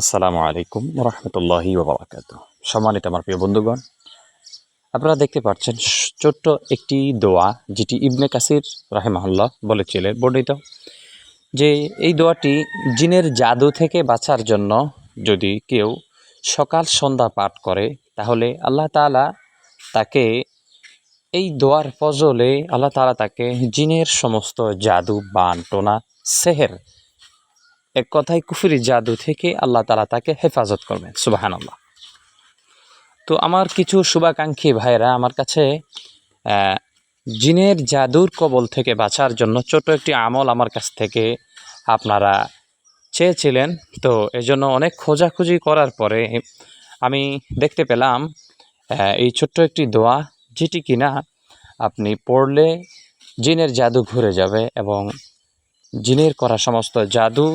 আসসালামু আলাইকুম রহমতুল্লাহি ওবরাকাত সম্মানিত আমার প্রিয় বন্ধুগণ, আপনারা দেখতে পাচ্ছেন ছোট্ট একটি দোয়া যেটি ইবনে কাসির রাহেমাহুল্লাহ বলেছিলেন, বর্ণিত যে এই দোয়াটি জিনের জাদু থেকে বাঁচার জন্য যদি কেউ সকাল সন্ধ্যা পাঠ করে, তাহলে আল্লাহ তাআলা তাকে এই দোয়ার ফজলে আল্লাহ তাআলা তাকে জিনের সমস্ত জাদু, বান, টোনা, সেহের এক কথায় কুফুরি জাদু থেকে আল্লাহ তালা তাকে হেফাজত করবেন সুবাহান আল্লাহ তো আমার কিছু শুভাকাঙ্ক্ষী ভাইরা আমার কাছে জিনের জাদুর কবল থেকে বাঁচার জন্য ছোট একটি আমল আমার কাছ থেকে আপনারা চেয়েছিলেন। তো এজন্য অনেক খোঁজাখুঁজি করার পরে আমি দেখতে পেলাম এই ছোট্ট একটি দোয়া যেটি কিনা আপনি পড়লে জিনের জাদু ঘুরে যাবে এবং জিনের করা সমস্ত জাদু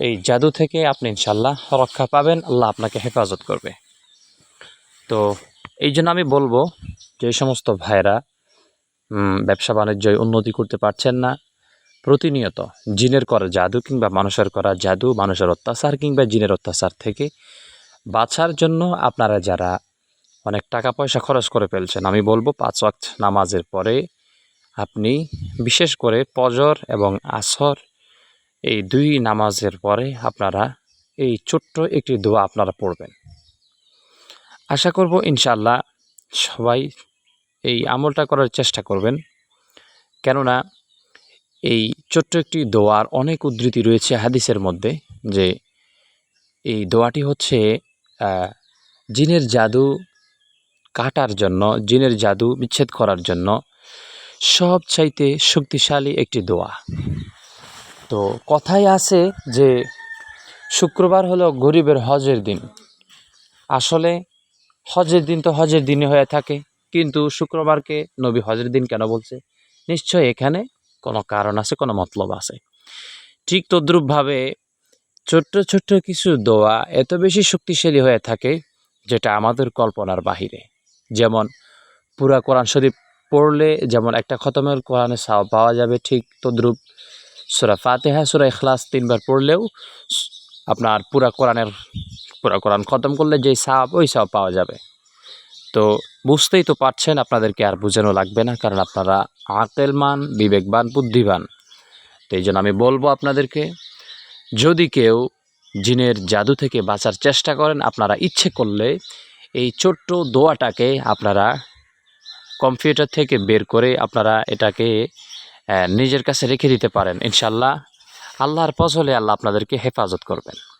এই জাদু থেকে আপনি ইনশাল্লাহ রক্ষা পাবেন। আল্লাহ আপনাকে হেফাজত করবে। তো এই জন্য আমি বলব যে সমস্ত ভাইরা ব্যবসা বাণিজ্যে উন্নতি করতে পারছেন না। প্রতিনিয়ত জিনের করা জাদু কিংবা মানুষের করা জাদু, মানুষের অত্যাচার কিংবা জিনের অত্যাচার থেকে বাঁচার জন্য আপনারা যারা অনেক টাকা পয়সা খরচ করে ফেলছেন, আমি বলব পাঁচ ওয়াক্ত নামাজের পরে আপনি বিশেষ করে পজর এবং আসর এই দুই নামাজের পরে আপনারা এই ছোট্ট একটি দোয়া আপনারা পড়বেন। আশা করব ইনশাল্লাহ সবাই এই আমলটা করার চেষ্টা করবেন। কেননা এই ছোট্ট একটি দোয়ার অনেক উদ্ধৃতি রয়েছে হাদিসের মধ্যে যে এই দোয়াটি হচ্ছে জিনের জাদু কাটার জন্য, জিনের জাদু বিচ্ছেদ করার জন্য সবচাইতে শক্তিশালী একটি দোয়া। তো কথায় আছে যে শুক্রবার হলো গরিবের হজের দিন। আসলে হজের দিন তো হজের দিনই হয়ে থাকে, কিন্তু শুক্রবারকে নবী হজের দিন কেন বলছে? নিশ্চয় এখানে কোনো কারণ আছে, কোনো মতলব আছে। ঠিক তদ্রূপভাবে ছোট্ট ছোট্ট কিছু দোয়া এত বেশি শক্তিশালী হয়ে থাকে যেটা আমাদের কল্পনার বাহিরে। যেমন পুরা কোরআন শরীফ পড়লে যেমন একটা খতমের কোরআনে সাও পাওয়া যাবে ঠিক তদ্রূপ সুরা ফাতেহা, সুরা ইখলাস তিনবার পড়লেও আপনার পুরা কোরআনের, পুরা কোরআন খতম করলে যেই সাপ, ওই সাপ পাওয়া যাবে। তো বুঝতেই তো পারছেন, আপনাদেরকে আর বোঝানো লাগবে না, কারণ আপনারা আকেলমান, বিবেকবান বুদ্ধিবান তো এই জন্য আমি বলব আপনাদেরকে, যদি কেউ জিনের জাদু থেকে বাঁচার চেষ্টা করেন, আপনারা ইচ্ছে করলে এই ছোট্ট দোয়াটাকে আপনারা কম্পিউটার থেকে বের করে আপনারা এটাকে নিজের কাছে রেখে দিতে পারেন ইনশাল্লাহ। আল্লাহর ফজলে আল্লাহ আপনাদেরকে হেফাজত করবেন।